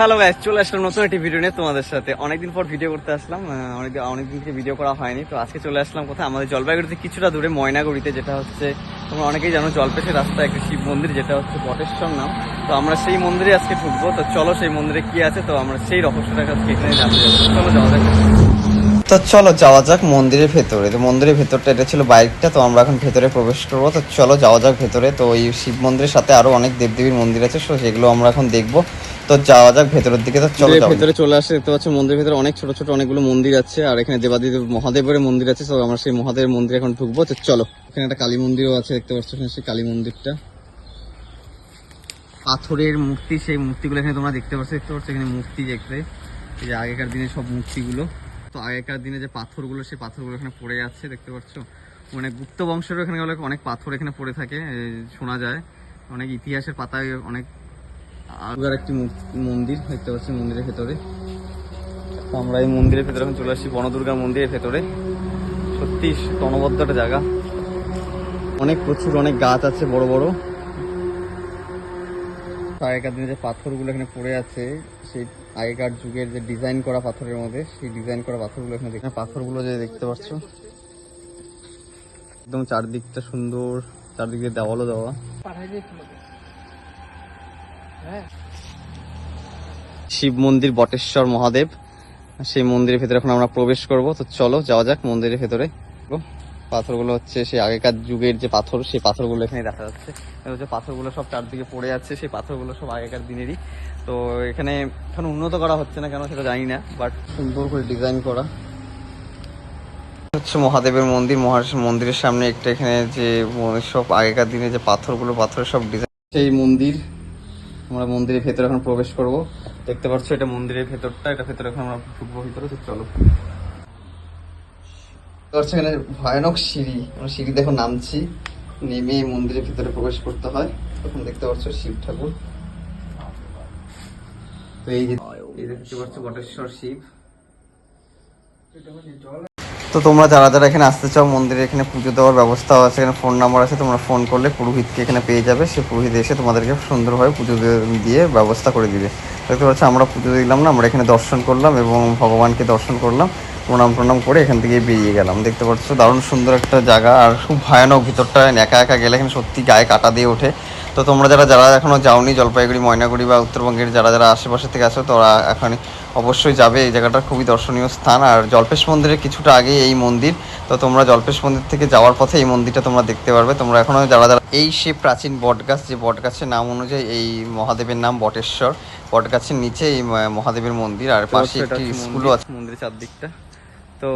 Hello guys চলে আসলাম নতুন একটি ভিডিও নিয়ে তোমাদের সাথে। অনেকদিন পর ভিডিও করতে আসলাম অনেক অনেকদিন থেকে ভিডিও করা হয়নি, তো আজকে চলে আসলাম কোথায়? আমাদের জলপাইগুড়িতে কিছুটা দূরে ময়নাগুড়িতে, যেটা হচ্ছে তোমরা অনেকেই জানো জলপেশের রাস্তা একটা শিব মন্দির, যেটা হচ্ছে বটেশ্বর নাম। তো আমরা সেই মন্দিরে আজকে ঢুকবো। তো চলো সেই মন্দিরে কি আছে, তো আমরা সেই রহস্যটা আজকে এখানে চলো যাওয়া যাক। তো চলো যাওয়া যাক মন্দিরের ভেতরে। তো মন্দিরের ভেতরটা, এটা ছিল বাইকটা, তো আমরা এখন ভেতরে প্রবেশ করব। তো চলো যাওয়া যাক ভেতরে। তো এই শিব মন্দিরের সাথে আরও অনেক দেবদেবীর মন্দির আছে, তো সেগুলো আমরা এখন দেখব। তো যাওয়া যাক ভেতরের দিকে তো চলো ভেতরে চলে আসে দেখতে পাচ্ছ মন্দিরের ভেতরে অনেক ছোট ছোট অনেকগুলো মন্দির আছে আর এখানে মহাদেবের মন্দির আছে তো আমরা সেই মহাদেবের মন্দিরে এখন ঢুকবো। তো চলো এখানে একটা কালী মন্দিরও আছে দেখতে পাচ্ছ এখানে সেই কালী মন্দিরটা। পাথরের মূর্তি সেই মূর্তিগুলো এখানে তোমরা দেখতে পাচ্ছ দেখতে পাচ্ছ এখানে মূর্তি দেখতে। এই যে আগেকার দিনে সব মূর্তিগুলো। তো আগেকার দিনে যে পাথরগুলো সেই পাথরগুলো এখানে পড়ে আছে দেখতে পাচ্ছ। মানে গুপ্ত বংশেরও এখানে অনেক পাথর এখানে পড়ে থাকে শোনা যায়। অনেক ইতিহাসের পাতায় অনেক আগের একটি মন্দির দেখতে পাচ্ছি মন্দিরের ভেতরে। আমরা এই মন্দিরের ভেতরে এখন চলে আসছি বনদুর্গা মন্দিরের ভেতরে। সত্যি অনবদ্য একটা জায়গা। অনেক প্রচুর অনেক গাছ আছে বড় বড়। আগেকার দিনে যে পাথরগুলো এখানে পড়ে আছে সেই আগেকার যুগের যে ডিজাইন করা পাথরের মধ্যে সেই ডিজাইন করা পাথরগুলো এখানে দেখতে পাথরগুলো যে দেখতে পাচ্ছ একদম চারদিকটা সুন্দর চারদিকে দেওয়ালও দেওয়া। শিব মন্দির, বটেশ্বর, মহাদেব। সেই মন্দিরের ভেতরে এখন আমরা প্রবেশ করব। তো চলো, যাওয়া যাক মন্দিরের ভেতরে। পাথরগুলো হচ্ছে সেই আগেকার যুগের যে পাথর, সেই পাথরগুলো এখানে দেখা যাচ্ছে। হচ্ছে পাথরগুলো সব চারদিকে পড়ে আছে, সেই পাথরগুলো সব আগেকার দিনেরই। তো এখানে এখন উন্নত করা হচ্ছে না কেন সেটা জানি না বাট সুন্দর করে ডিজাইন করা। হচ্ছে মহাদেবের মন্দির মহা মন্দিরের সামনে একটা এখানে যে সব আগেকার দিনে যে পাথরগুলো, পাথরের সব ডিজাইন সেই মন্দির আমরা মন্দিরের ভেতরে এখন প্রবেশ করব। দেখতে পাচ্ছ এটা মন্দিরের ভেতরটা, এটা ভেতরে এখন আমরা ঢুকবো ভিতরে, তো চলো। এখানে ভয়ানক সিঁড়ি, আমরা সিঁড়ি দেখো নামছি। নেমে মন্দিরের ভিতরে প্রবেশ করতে হয়। তখন দেখতে পাচ্ছ শিব ঠাকুর। তো এই যে দেখতে পাচ্ছ বটেশ্বর শিব। তো তোমরা যারা যারা এখানে আসতে চাও, মন্দিরে এখানে পুজো দেওয়ার ব্যবস্থাও আছে, এখানে ফোন নাম্বার আছে, তোমরা ফোন করলে পুরোহিতকে এখানে পেয়ে যাবে। সে পুরোহিত এসে তোমাদেরকে সুন্দরভাবে পুজো দিয়ে- ব্যবস্থা করে দিবে। দেখতে পাচ্ছ, আমরা পুজো দিলাম না, আমরা এখানে দর্শন করলাম এবং ভগবানকে দর্শন করলাম। প্রণাম প্রণাম করে এখান থেকে বেরিয়ে গেলাম। দেখতে পাচ্ছ দারুণ সুন্দর একটা জায়গা আর খুব ভয়ানক ভিতরটা একা একা গেলে এখানে সত্যি গায়ে কাটা দিয়ে ওঠে। তো তোমরা যারা যারা এখনও যাওনি জলপাইগুড়ি ময়নাগুড়ি বা উত্তরবঙ্গের যারা যারা আশেপাশে থেকে আসো তোরা এখন অবশ্যই যাবে। এই জায়গাটা খুবই দর্শনীয় স্থান। আর জল্পেশ মন্দিরের কিছুটা আগে এই মন্দির। তো তোমরা জল্পেশ মন্দির থেকে যাওয়ার পথে এই মন্দিরটা তোমরা দেখতে পারবে। তোমরা এখনও যারা যারা এই সে প্রাচীন বটগাছ যে বটগাছের নাম অনুযায়ী এই মহাদেবের নাম বটেশ্বর। বটগাছের নিচে এই মহাদেবের মন্দির। আর পাশে একটি স্কুলও আছে। মন্দিরের চারদিকটা। তো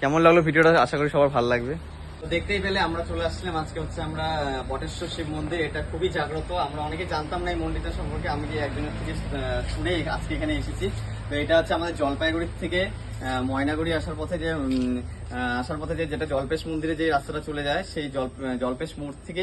কেমন লাগল ভিডিওটা? আশা করি সবার ভালো লাগবে। তো দেখতেই পেলে আমরা চলে আসলাম আজকে হচ্ছে আমরা বটেশ্বর শিব মন্দির। এটা খুবই জাগ্রত। আমরা অনেকে জানতাম না এই মন্দিরটা সম্পর্কে। আমি যে একজনের থেকে শুনে আজকে এখানে এসেছি। তো এটা হচ্ছে আমাদের জলপাইগুড়ি থেকে ময়নাগুড়ি আসার পথে যে আসার পথে যে যেটা জলপেশ মন্দিরে যে রাস্তাটা চলে যায়, সেই জল জলপেশ মোড় থেকে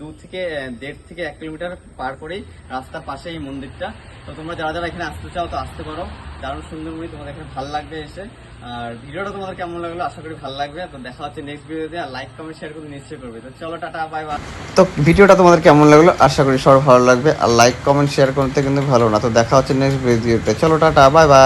দূর থেকে দেড় থেকে এক কিলোমিটার পার করেই রাস্তার পাশে এই মন্দিরটা। তো তোমরা যারা যারা এখানে আসতে চাও তো আসতে পারো। দারুণ সুন্দর মুভি তোমাদের এখানে ভালো লাগবে এসে। আর ভিডিওটা তোমাদের কেমন লাগল? আশা করি ভালো লাগবে। তো দেখা হচ্ছে নেক্সট ভিডিওতে আর লাইক কমেন্ট শেয়ার করতে নিশ্চয়ই করবে। তো চলো, টাটা বাই বাই তো ভিডিওটা তোমাদের কেমন লাগল? আশা করি সবার ভালো লাগবে। আর লাইক কমেন্ট শেয়ার করতে কিন্তু ভালো না। তো দেখা হচ্ছে নেক্সট ভিডিওতে চলো, টাটা বাই বাই